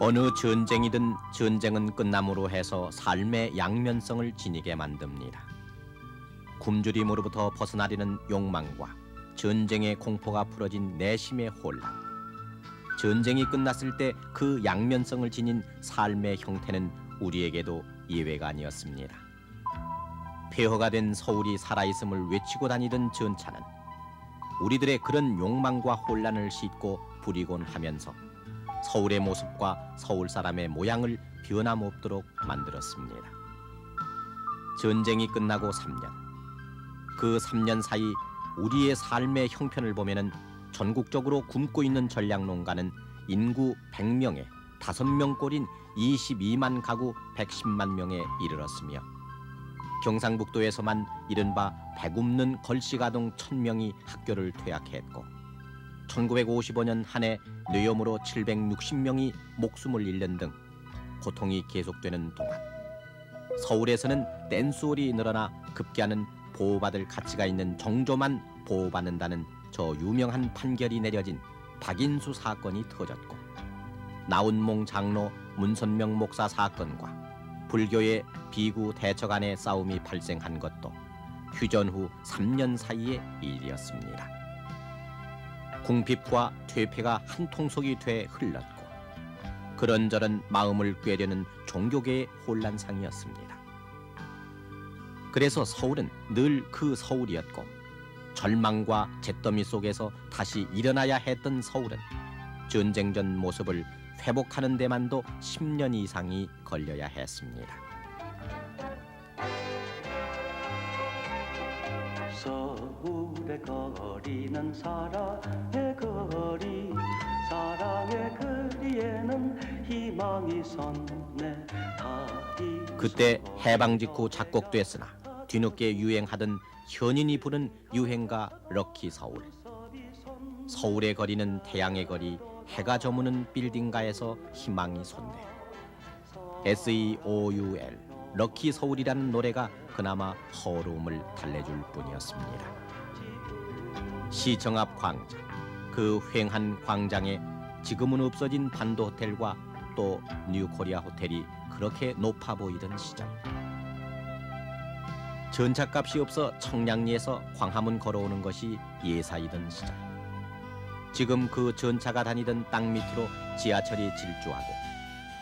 어느 전쟁이든 전쟁은 끝남으로 해서 삶의 양면성을 지니게 만듭니다. 굶주림으로부터 벗어나려는 욕망과 전쟁의 공포가 풀어진 내심의 혼란. 전쟁이 끝났을 때 그 양면성을 지닌 삶의 형태는 우리에게도 예외가 아니었습니다. 폐허가 된 서울이 살아있음을 외치고 다니던 전차는 우리들의 그런 욕망과 혼란을 싣고 부리곤 하면서 서울의 모습과 서울 사람의 모양을 변함없도록 만들었습니다. 전쟁이 끝나고 3년. 그 3년 사이 우리의 삶의 형편을 보면은 전국적으로 굶고 있는 전략 농가는 인구 100명에 5명 꼴인 22만 가구 110만 명에 이르렀으며 경상북도에서만 이른바 배굽는 걸씨가동 1000명이 학교를 퇴학했고 1955년 한 해 뇌염으로 760명이 목숨을 잃는 등 고통이 계속되는 동안 서울에서는 댄수홀이 늘어나 급기야는 보호받을 가치가 있는 정조만 보호받는다는 저 유명한 판결이 내려진 박인수 사건이 터졌고 나운몽 장로 문선명 목사 사건과 불교의 비구 대처 간의 싸움이 발생한 것도 휴전 후 3년 사이의 일이었습니다. 궁핍과 퇴폐가 한 통속이 돼 흘렀고 그런저런 마음을 꿰려는 종교계의 혼란상이었습니다. 그래서 서울은 늘 그 서울이었고 절망과 잿더미 속에서 다시 일어나야 했던 서울은 전쟁 전 모습을 회복하는 데만도 10년 이상이 걸려야 했습니다. 서울의 거리는 사랑의 거리 사랑의 거리에는 희망이 섰네 그때 해방 직후 작곡됐으나 뒤늦게 유행하던 현인이 부른 유행가 럭키 서울. 서울의 거리는 태양의 거리, 해가 저무는 빌딩가에서 희망이 솟네. S-E-O-U-L 럭키 서울이라는 노래가 그나마 허로움을 달래줄 뿐이었습니다. 시청 앞 광장, 그 휑한 광장에 지금은 없어진 반도 호텔과 또 뉴코리아 호텔이 그렇게 높아 보이던 시절. 전차값이 없어 청량리에서 광화문 걸어오는 것이 예사이던 시절. 지금 그 전차가 다니던 땅 밑으로 지하철이 질주하고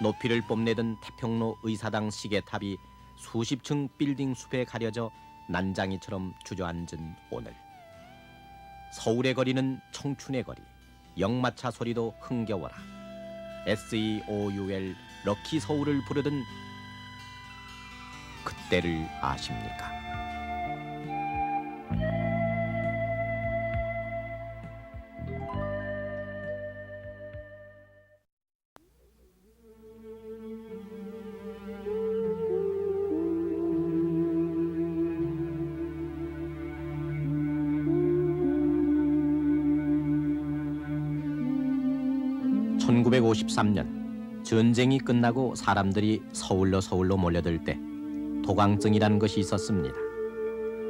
높이를 뽐내던 태평로 의사당 시계탑이 수십 층 빌딩 숲에 가려져 난장이처럼 주저앉은 오늘. 서울의 거리는 청춘의 거리, 역마차 소리도 흥겨워라. S-E-O-U-L 럭키 서울을 부르던 그때를 아십니까? (1953년) 전쟁이 끝나고 사람들이 서울로 서울로 몰려들 때 도강증이라는 것이 있었습니다.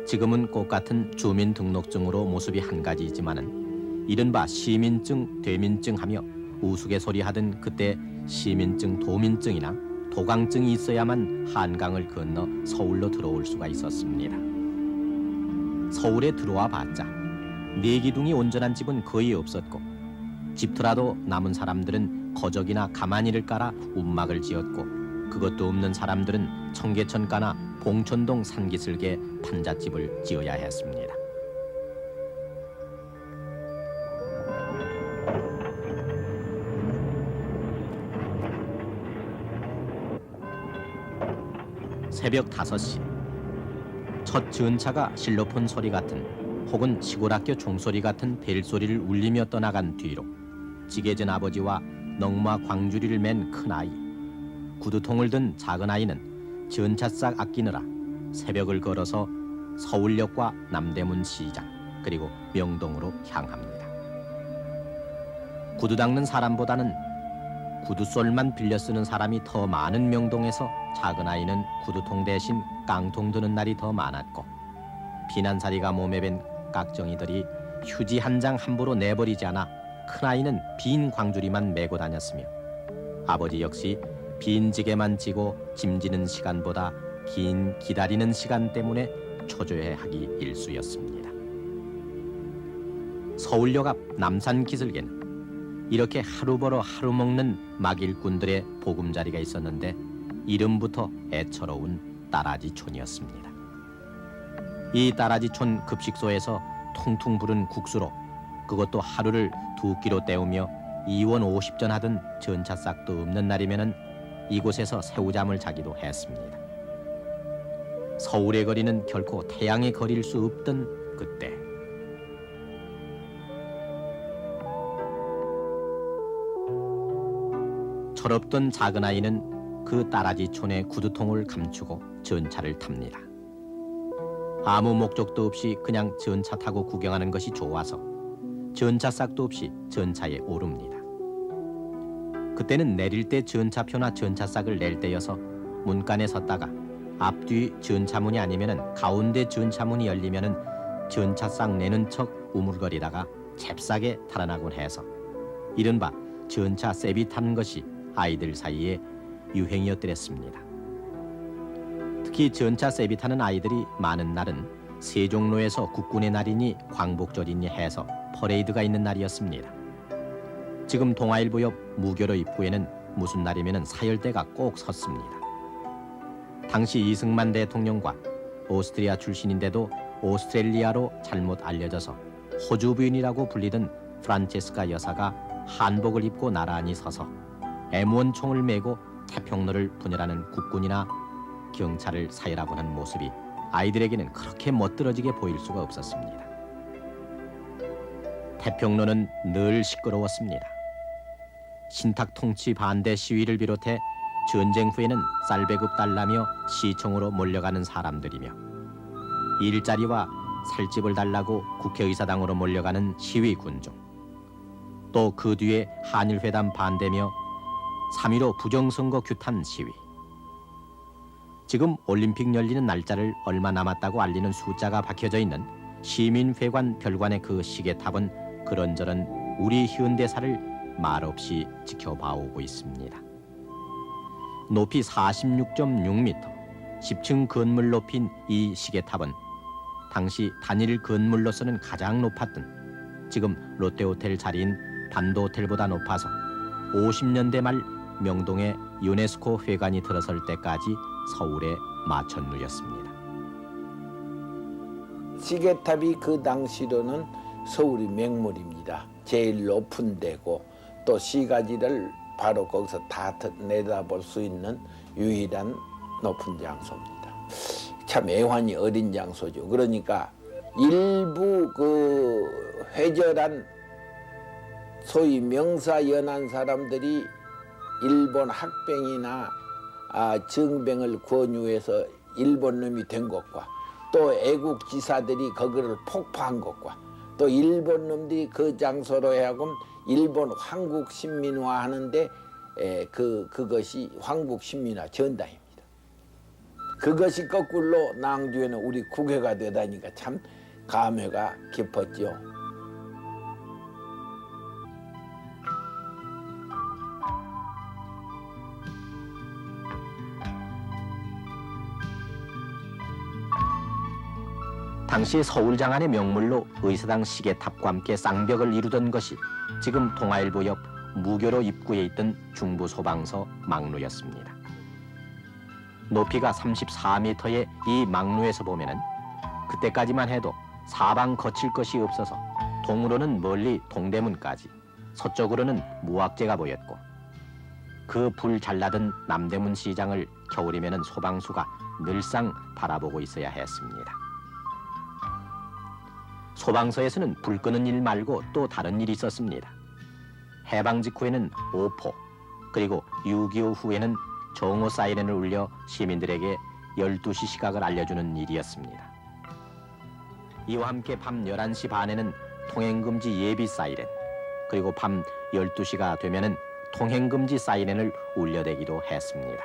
지금은 꽃 같은 주민등록증으로 모습이 한 가지이지만은 이른바 시민증, 되민증하며 우스갯소리하던 그때 시민증, 도민증이나 도강증이 있어야만 한강을 건너 서울로 들어올 수가 있었습니다. 서울에 들어와 봤자 내기둥이 온전한 집은 거의 없었고 집터라도 남은 사람들은 거적이나 가마니를 깔아 움막을 지었고 그것도 없는 사람들은 청계천가나 봉천동 산기슭에 판잣집을 지어야 했습니다. 새벽 5시 첫 전차가 실로폰 소리 같은 혹은 시골학교 종소리 같은 벨소리를 울리며 떠나간 뒤로 지게전 아버지와 넝마 광주리를 맨 큰 아이 구두통을 든 작은 아이는 전차싹 아끼느라 새벽을 걸어서 서울역과 남대문 시장 그리고 명동으로 향합니다. 구두 닦는 사람보다는 구두솔만 빌려 쓰는 사람이 더 많은 명동에서 작은 아이는 구두통 대신 깡통 드는 날이 더 많았고 비난사리가 몸에 밴 깍정이들이 휴지 한 장 함부로 내버리지 않아 큰아이는 빈 광주리만 메고 다녔으며 아버지 역시 빈 지게만 지고 짐지는 시간보다 긴 기다리는 시간 때문에 초조해하기 일쑤였습니다. 서울역 앞 남산 기슭에는 이렇게 하루 벌어 하루 먹는 막일꾼들의 보금자리가 있었는데 이름부터 애처로운 따라지촌이었습니다. 이 따라지촌 급식소에서 퉁퉁 부른 국수로 그것도 하루를 두 끼로 때우며 2원 50전 하던 전차 싹도 없는 날이면은 이곳에서 새우잠을 자기도 했습니다. 서울의 거리는 결코 태양의 거리일 수 없던 그때 철없던 작은 아이는 그 따라지촌의 구두통을 감추고 전차를 탑니다. 아무 목적도 없이 그냥 전차 타고 구경하는 것이 좋아서 전차 싹도 없이 전차에 오릅니다. 그때는 내릴 때 전차표나 전차싹을 낼 때여서 문간에 섰다가 앞뒤 전차문이 아니면은 가운데 전차문이 열리면은 전차싹 내는 척 우물거리다가 잽싸게 달아나곤 해서 이른바 전차 세비 타는 것이 아이들 사이에 유행이었더랬습니다. 특히 전차 세비 타는 아이들이 많은 날은 세종로에서 국군의 날이니 광복절이니 해서 퍼레이드가 있는 날이었습니다. 지금 동아일보 옆 무교로 입구에는 무슨 날이면은 사열대가 꼭 섰습니다. 당시 이승만 대통령과 오스트리아 출신인데도 오스트레일리아로 잘못 알려져서 호주 부인이라고 불리던 프란체스카 여사가 한복을 입고 나란히 서서 M1 총을 메고 태평로를 분열하는 국군이나 경찰을 사열하고 하는 모습이 아이들에게는 그렇게 멋들어지게 보일 수가 없었습니다. 태평로는 늘 시끄러웠습니다. 신탁 통치 반대 시위를 비롯해 전쟁 후에는 쌀배급 달라며 시청으로 몰려가는 사람들이며 일자리와 살집을 달라고 국회의사당으로 몰려가는 시위 군종 또 그 뒤에 한일회담 반대며 3.15 부정선거 규탄 시위 지금 올림픽 열리는 날짜를 얼마 남았다고 알리는 숫자가 박혀져 있는 시민회관 별관의 그 시계탑은 그런저런 우리 현대사를 말없이 지켜봐오고 있습니다. 높이 46.6m, 10층 건물 높인 이 시계탑은 당시 단일 건물로서는 가장 높았던 지금 롯데호텔 자리인 반도호텔보다 높아서 50년대 말 명동에 유네스코 회관이 들어설 때까지 서울의 마천루였습니다. 시계탑이 그 당시로는 서울의 맹물입니다. 제일 높은 데고 또 시가지를 바로 거기서 다 드- 내다볼 수 있는 유일한 높은 장소입니다. 참 애환이 어린 장소죠. 그러니까 일부 그 회절한 소위 명사 연한 사람들이 일본 학병이나 아, 정병을 권유해서 일본 놈이 된 것과 또 애국 지사들이 거기를 폭파한 것과 또 일본 놈들이 그 장소로 하여금 일본 황국 신민화 하는데 에, 그 그것이 황국 신민화 전당입니다. 그것이 거꾸로 낭주에는 우리 국회가 되다니까 참 감회가 깊었죠. 당시 서울 장안의 명물로 의사당 시계탑과 함께 쌍벽을 이루던 것이 지금 동아일보 옆 무교로 입구에 있던 중부 소방서 막루였습니다. 높이가 34m의 이 막루에서 보면은 그때까지만 해도 사방 거칠 것이 없어서 동으로는 멀리 동대문까지 서쪽으로는 무학재가 보였고 그 불 잘나던 남대문 시장을 겨울이면은 소방수가 늘상 바라보고 있어야 했습니다. 소방서에서는 불 끄는 일 말고 또 다른 일이 있었습니다. 해방 직후에는 오포, 그리고 6.25 후에는 정오 사이렌을 울려 시민들에게 12시 시각을 알려주는 일이었습니다. 이와 함께 밤 11시 반에는 통행금지 예비 사이렌, 그리고 밤 12시가 되면은 통행금지 사이렌을 울려대기도 했습니다.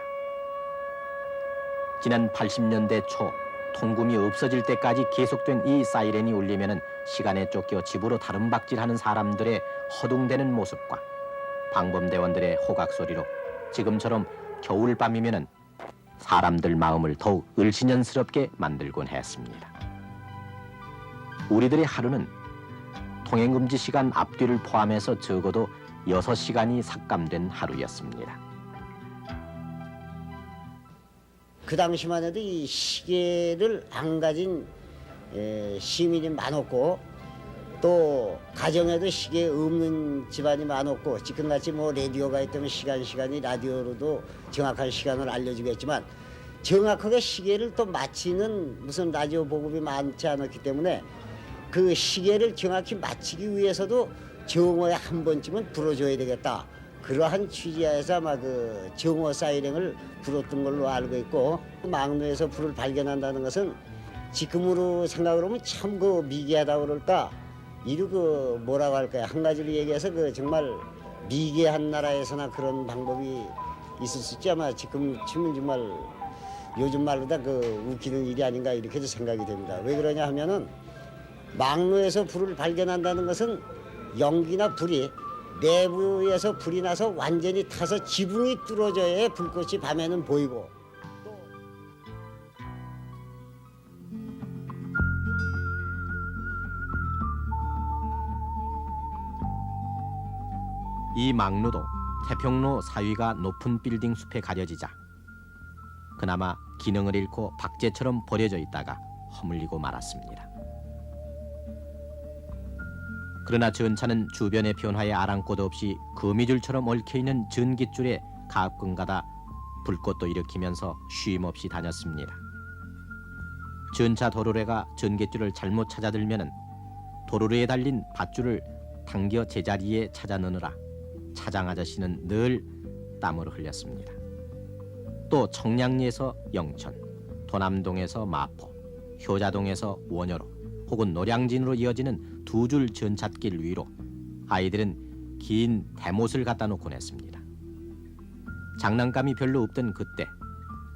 지난 80년대 초 통금이 없어질 때까지 계속된 이 사이렌이 울리면은 시간에 쫓겨 집으로 다른 박질하는 사람들의 허둥대는 모습과 방범대원들의 호각 소리로 지금처럼 겨울 밤이면은 사람들 마음을 더욱 을신연스럽게 만들곤 했습니다. 우리들의 하루는 통행금지 시간 앞뒤를 포함해서 적어도 6시간이 삭감된 하루였습니다. 그 당시만 해도 이 시계를 안 가진 에, 시민이 많았고 또 가정에도 시계 없는 집안이 많았고 지금같이 뭐 라디오가 있다면 시간 시간이 라디오로도 정확한 시간을 알려주겠지만 정확하게 시계를 또 맞히는 무슨 라디오 보급이 많지 않았기 때문에 그 시계를 정확히 맞추기 위해서도 정오에 한 번쯤은 불어줘야 되겠다. 그러한 취지하에서 아마 그 정오 사이렌을 불었던 걸로 알고 있고 막루에서 불을 발견한다는 것은 지금으로 생각을 하면 참 그 미개하다 그럴까? 이루 그 뭐라고 할까요? 한 가지로 얘기해서 그 정말 미개한 나라에서나 그런 방법이 있을 수 있지 아마 지금 치면 정말 요즘 말로 다 그 웃기는 일이 아닌가 이렇게도 생각이 됩니다. 왜 그러냐 하면은 막루에서 불을 발견한다는 것은 연기나 불이 내부에서 불이 나서 완전히 타서 지붕이 뚫어져야 불꽃이 밤에는 보이고 이 막루도 태평로 사위가 높은 빌딩 숲에 가려지자 그나마 기능을 잃고 박제처럼 버려져 있다가 허물리고 말았습니다. 그러나 전차는 주변의 변화에 아랑곳 없이 거미줄처럼 얽혀있는 전깃줄에 가끔가다 불꽃도 일으키면서 쉼없이 다녔습니다. 전차 도로래가 전깃줄을 잘못 찾아들면은 도로래에 달린 밧줄을 당겨 제자리에 찾아 넣느라 차장 아저씨는 늘 땀을 흘렸습니다. 또 청량리에서 영천, 도남동에서 마포, 효자동에서 원효로 혹은 노량진으로 이어지는 두줄 전찻길 위로 아이들은 긴 대못을 갖다 놓곤 했습니다. 장난감이 별로 없던 그때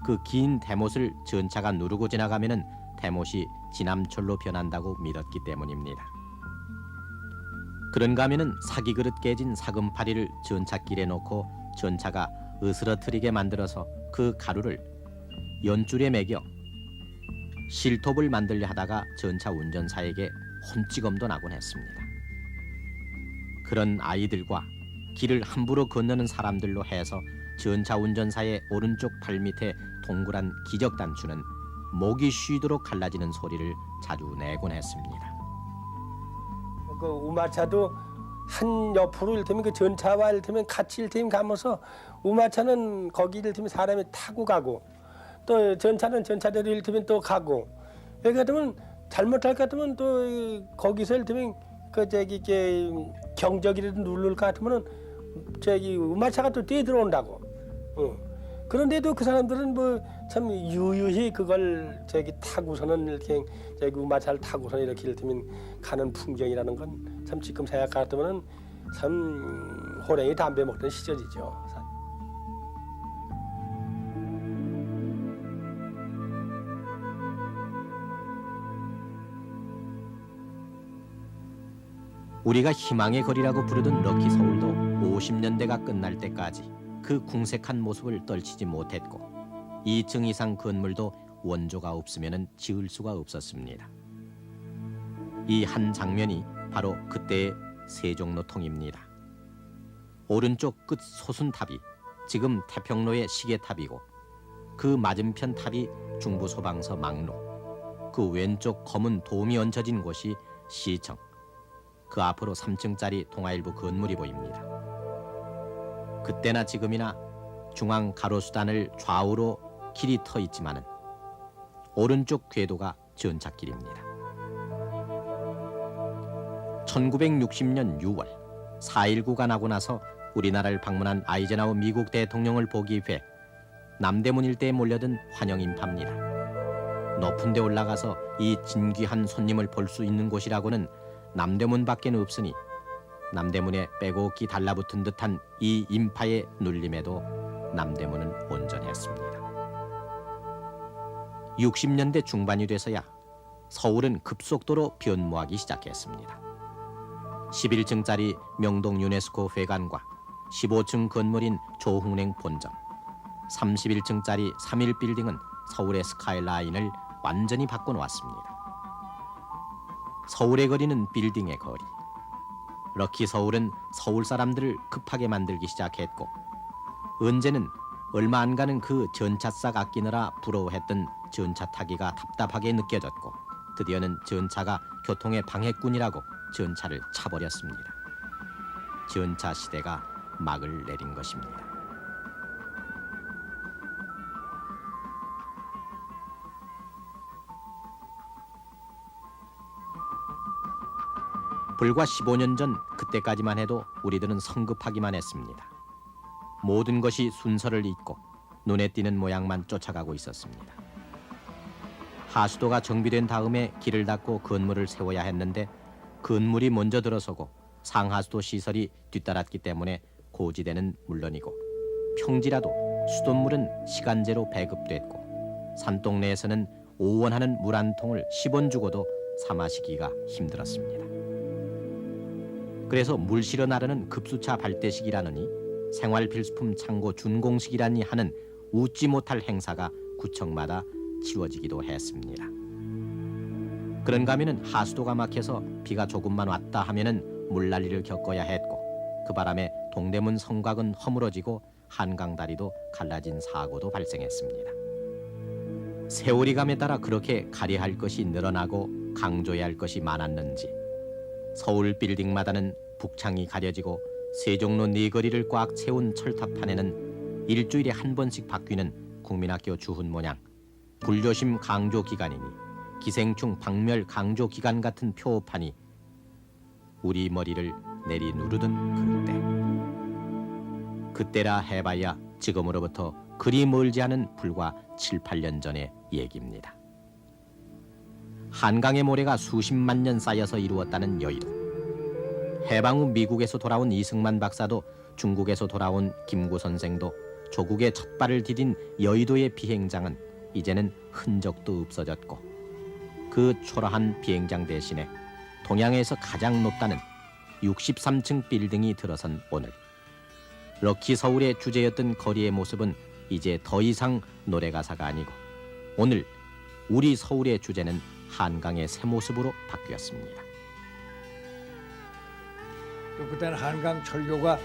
그 긴 대못을 전차가 누르고 지나가면은 대못이 지남철로 변한다고 믿었기 때문입니다. 그런가 하면은 사기 그릇 깨진 사금파리를 전차길에 놓고 전차가 으스러뜨리게 만들어서 그 가루를 연줄에 매겨 실톱을 만들려 하다가 전차 운전사에게 혼찌검도 나곤 했습니다. 그런 아이들과 길을 함부로 건너는 사람들로 해서 전차 운전사의 오른쪽 발 밑에 동그란 기적 단추는 목이 쉬도록 갈라지는 소리를 자주 내곤 했습니다. 그 우마차도 한 옆으로 이를테면 그 전차와 이를테면 같이 이를테면 가면서 우마차는 거기 이를테면 사람이 타고 가고 또 전차는 전차대로 이를테면 또 가고 여기 같으면 잘못할 것 같으면 또 이- 거기서 이를테면 그 저기 경적이라도 누를 것 같으면은 저기 우마차가 또 뛰어 들어온다고. 어. 그런데도 그 사람들은 뭐 참 유유히 그걸 저기 타고서는 이렇게 저기 우마차를 타고서 이렇게 이를테면 가는 풍경이라는 건 참 지금 생각 같으면은 참 호랭이 담배 먹던 시절이죠. 우리가 희망의 거리라고 부르던 럭키 서울도 50년대가 끝날 때까지 그 궁색한 모습을 떨치지 못했고 2층 이상 건물도 원조가 없으면 지을 수가 없었습니다. 이 한 장면이 바로 그때의 세종로통입니다. 오른쪽 끝 소순탑이 지금 태평로의 시계탑이고 그 맞은편 탑이 중부소방서 막로 그 왼쪽 검은 돔이 얹혀진 곳이 시청 그 앞으로 3층짜리 동아일보 건물이 보입니다. 그때나 지금이나 중앙 가로수단을 좌우로 길이 터 있지만은 오른쪽 궤도가 전찻길입니다. 1960년 6월 4.19가 나고 나서 우리나라를 방문한 아이젠하워 미국 대통령을 보기 위해 남대문 일대에 몰려든 환영 인파입니다. 높은 데 올라가서 이 진귀한 손님을 볼 수 있는 곳이라고는 남대문밖에 없으니 남대문에 빼곡히 달라붙은 듯한 이 인파의 눌림에도 남대문은 온전했습니다. 60년대 중반이 돼서야 서울은 급속도로 변모하기 시작했습니다. 11층짜리 명동 유네스코 회관과 15층 건물인 조흥행 본점, 31층짜리 3일 빌딩은 서울의 스카이라인을 완전히 바꿔놓았습니다. 서울의 거리는 빌딩의 거리. 럭키 서울은 서울 사람들을 급하게 만들기 시작했고 은재는 얼마 안 가는 그 전차싹 아끼느라 부러워했던 전차 타기가 답답하게 느껴졌고 드디어는 전차가 교통의 방해꾼이라고 전차를 차버렸습니다. 전차 시대가 막을 내린 것입니다. 불과 15년 전 그때까지만 해도 우리들은 성급하기만 했습니다. 모든 것이 순서를 잇고 눈에 띄는 모양만 쫓아가고 있었습니다. 하수도가 정비된 다음에 길을 닫고 건물을 세워야 했는데 건물이 먼저 들어서고 상하수도 시설이 뒤따랐기 때문에 고지대는 물론이고 평지라도 수돗물은 시간제로 배급됐고 산동네에서는 오원하는 물 한 통을 10원 주고도 사 마시기가 힘들었습니다. 그래서 물 실어 나르는 급수차 발대식이라느니 생활 필수품 창고 준공식이라니 하는 웃지 못할 행사가 구청마다 치러지기도 했습니다. 그런가 하면은 하수도가 막혀서 비가 조금만 왔다 하면은 물난리를 겪어야 했고 그 바람에 동대문 성곽은 허물어지고 한강 다리도 갈라진 사고도 발생했습니다. 세월이 감에 따라 그렇게 가려야 할 것이 늘어나고 강조해야 할 것이 많았는지 서울 빌딩마다는 북창이 가려지고 세종로 네 거리를 꽉 채운 철탑판에는 일주일에 한 번씩 바뀌는 국민학교 주훈 모양 불조심 강조 기간이니 기생충 박멸 강조 기간 같은 표판이 우리 머리를 내리 누르던 그때 그때라 해봐야 지금으로부터 그리 멀지 않은 불과 7, 8년 전의 얘기입니다. 한강의 모래가 수십만 년 쌓여서 이루었다는 여의도. 해방 후 미국에서 돌아온 이승만 박사도 중국에서 돌아온 김구 선생도 조국의 첫 발을 디딘 여의도의 비행장은 이제는 흔적도 없어졌고 그 초라한 비행장 대신에 동양에서 가장 높다는 63층 빌딩이 들어선 오늘 럭키 서울의 주제였던 거리의 모습은 이제 더 이상 노래 가사가 아니고 오늘 우리 서울의 주제는 한강의 새 모습으로 바뀌었습니다. 또 그때는 한강 철교가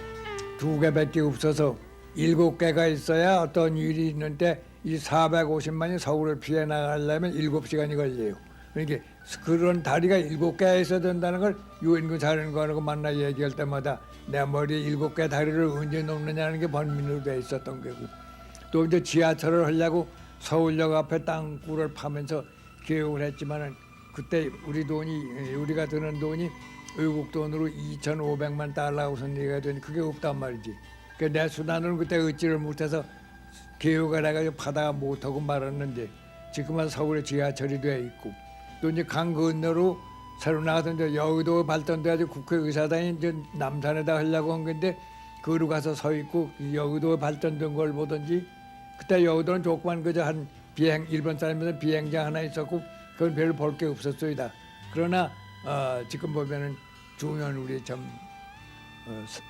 두 개밖에 없어서 일곱 개가 있어야 어떤 일이 있는데 이 450만이 서울을 피해 나가려면 일곱 시간이 걸려요. 그러니까 그런 다리가 일곱 개가 있어야 된다는 걸 유엔군 사령관하고 만나 얘기할 때마다 내 머리에 일곱 개 다리를 언제 놓느냐는 게 번민으로 돼 있었던 거고 또 이제 지하철을 하려고 서울역 앞에 땅굴을 파면서 계획을 했지만은 그때 우리 돈이 우리가 드는 돈이 외국 돈으로 2,500만 달러우선 얘기가 되니 그게 없단 말이지. 그러니까 내 수단으로는 그때 얻지를 못해서 계획을 해가지고 파다가 못하고 말았는데 지금은 서울에 지하철이 돼 있고 또 이제 강 건너로 새로 나와서 이제 여의도 발전돼가지고 국회의사당이 이제 남산에다 하려고 한 건데 거기로 가서 서 있고 여의도 발전된 걸 보든지 그때 여의도는 조그만 그저 한 비행 일본 사람들은 비행장 하나 있었고 그건 별로 볼 게 없었소이다. 그러나 어, 지금 보면은 중요한 우리 참 어, 스-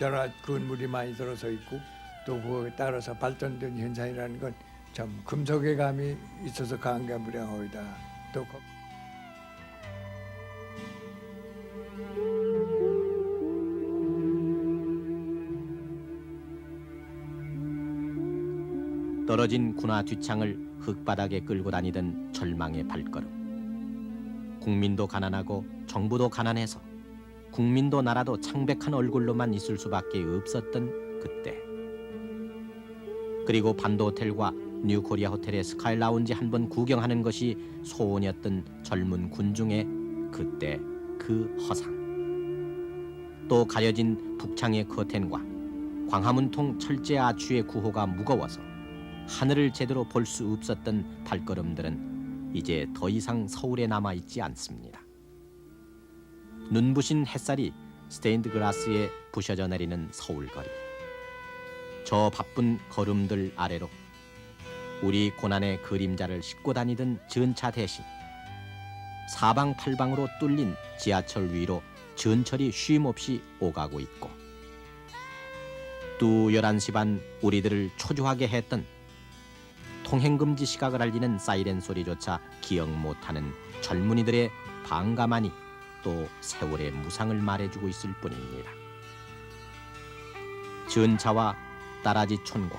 여러 건물이 많이 들어서 있고 또 그거에 따라서 발전된 현상이라는 건 참 금속의 감이 있어서 강감부량하다. 또 떨어진 군화 뒷창을 흙바닥에 끌고 다니던 절망의 발걸음. 국민도 가난하고 정부도 가난해서 국민도 나라도 창백한 얼굴로만 있을 수밖에 없었던 그때. 그리고 반도 호텔과 뉴코리아 호텔의 스카이 라운지 한 번 구경하는 것이 소원이었던 젊은 군중의 그때 그 허상. 또 가려진 북창의 커튼과 광화문통 철제 아추의 구호가 무거워서 하늘을 제대로 볼 수 없었던 발걸음들은 이제 더 이상 서울에 남아 있지 않습니다. 눈부신 햇살이 스테인드 글라스에 부셔져 내리는 서울거리. 저 바쁜 걸음들 아래로 우리 고난의 그림자를 싣고 다니던 전차 대신 사방팔방으로 뚫린 지하철 위로 전철이 쉼없이 오가고 있고 두 11시 반 우리들을 초조하게 했던 통행금지 시각을 알리는 사이렌 소리조차 기억 못하는 젊은이들의 반감하니 또 세월의 무상을 말해주고 있을 뿐입니다. 전차와 따라지촌과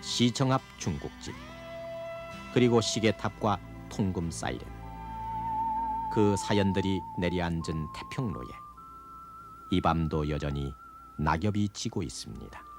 시청 앞 중국집 그리고 시계탑과 통금 사이렌 그 사연들이 내려앉은 태평로에 이 밤도 여전히 낙엽이 지고 있습니다.